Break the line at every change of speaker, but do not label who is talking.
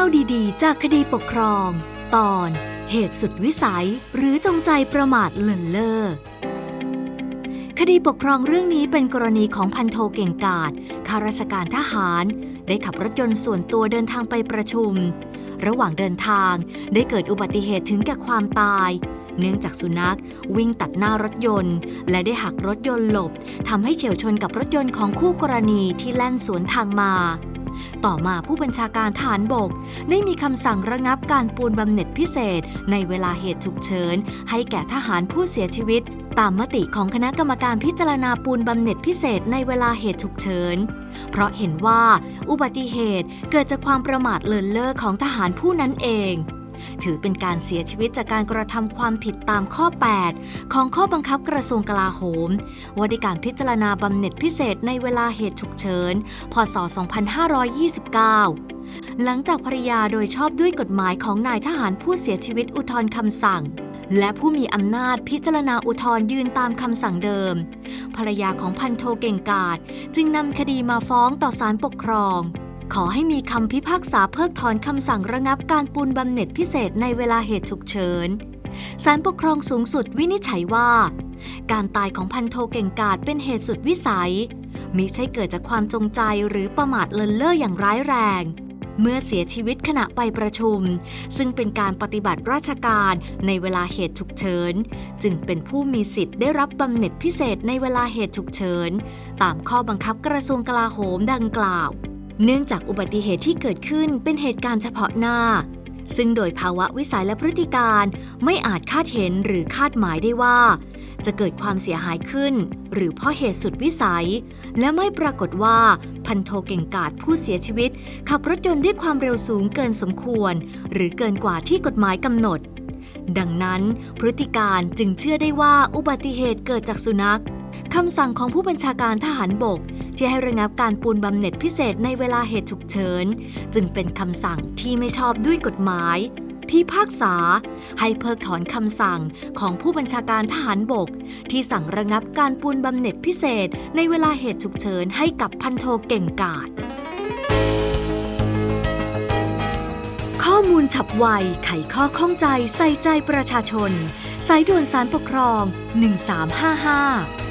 าวดีๆ จากคดีปกครอง ตอนเหตุสุดวิสัยหรือจงใจประมาทเลินเล่อคดีปกครองเรื่องนี้เป็นกรณีของพันโทเก่งกาจข้าราชการทหาร ได้ขับรถยนต์ส่วนตัวเดินทางไปประชุม ระหว่างเดินทางได้เกิดอุบัติเหตุถึงแก่ความตาย เนื่องจากสุนัขวิ่งตัดหน้ารถยนต์ และได้หักรถยนต์หลบทำให้เฉียวชนกับรถยนต์ของคู่กรณีที่แล่นสวนทางมา ต่อมาผู้บัญชาการฐานบก ได้มีคำสั่งระงับการปูนบำเหน็จพิเศษ ในเวลาเหตุฉุกเฉิน ให้แก่ทหารผู้เสียชีวิต ตามมติของคณะกรรมการพิจารณาปูนบำเหน็จพิเศษในเวลาเหตุฉุกเฉิน เพราะเห็นว่า อุบัติเหตุเกิดจากความประมาทเลินเล่อของทหารผู้นั้นเอง ถือเป็นการเสียชีวิตจากการกระทำความผิดตามข้อ 8 ของข้อบังคับกระทรวงกลาโหม ว่าด้วยการพิจารณาบำเหน็จพิเศษในเวลาเหตุฉุกเฉิน พศ 2529หลังจากภรยาโดยชอบด้วยกฎหมายของนายทหารผู้เสียชีวิตอุทธรณ์คำสั่ง และผู้มีอำนาจพิจารณาอุทธรยืนตามคำสั่งเดิม ภรรยาของพันโทเก่งกาจจึงนำคดีมาฟ้องต่อศาลปกครอง ขอให้มีคำพิพากษาเพิกถอนคำสั่งระงับการปูนบำเหน็จพิเศษในเวลาเหตุฉุกเฉินศาลปกครองสูงสุดวินิจฉัยว่า การตายของพันโทเก่งกาจเป็นเหตุสุดวิสัยมิใช่เกิดจากความจงใจหรือประมาทเลินเล่ออย่างร้ายแรง เมื่อเสียชีวิตขณะไปประชุม ซึ่งเป็นการปฏิบัติราชการในเวลาเหตุฉุกเฉิน จึงเป็นผู้มีสิทธิ์ได้รับบำเหน็จพิเศษในเวลาเหตุฉุกเฉิน ตามข้อบังคับกระทรวงกลาโหมดังกล่าว เนื่องจากอุบัติเหตุที่เกิดขึ้นเป็นเหตุการณ์เฉพาะหน้า ซึ่งโดยภาวะวิสัยและพฤติการไม่อาจคาดเห็นหรือคาดหมายได้ว่า จะเกิดความเสียหายขึ้น หรือเพราะเหตุสุดวิสัย และไม่ปรากฏว่าพันโทเก่งกาจผู้เสียชีวิต ขับรถยนต์ด้วยความเร็วสูงเกินสมควร หรือเกินกว่าที่กฎหมายกำหนด ดังนั้น พฤติการจึงเชื่อได้ว่าอุบัติเหตุเกิดจากสุนัขคำสั่งของผู้บัญชาการทหารบก ที่ให้ระงับการปูนบำเหน็จพิเศษในเวลาเหตุฉุกเฉิน จึงเป็นคำสั่งที่ไม่ชอบด้วยกฎหมาย พิพากษา ให้เพิกถอนคำสั่งของผู้บัญชาการทหารบก ที่สั่งระงับการปูนบำเหน็จพิเศษในเวลาเหตุฉุกเฉินให้กับพันโทเก่งกาจข้อมูลฉับไว ไขข้อข้องใจใส่ใจประชาชน สายด่วนสารปกครอง 1355